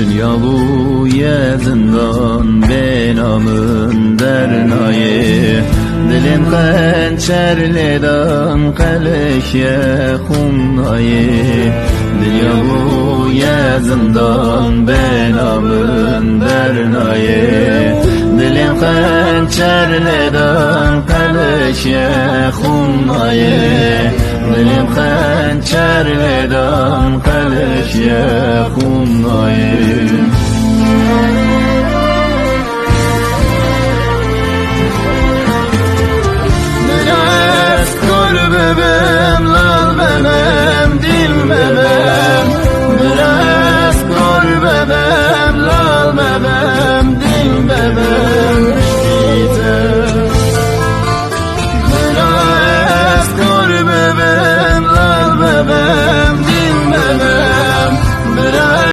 Dünya bu zindan benamın dernayı Dilim hançerleden kaleşye humnayı. Dünya bu zindan benamın dernayı Dilim hançerleden kaleşye humnayı. Dilim hançerleden kaleşye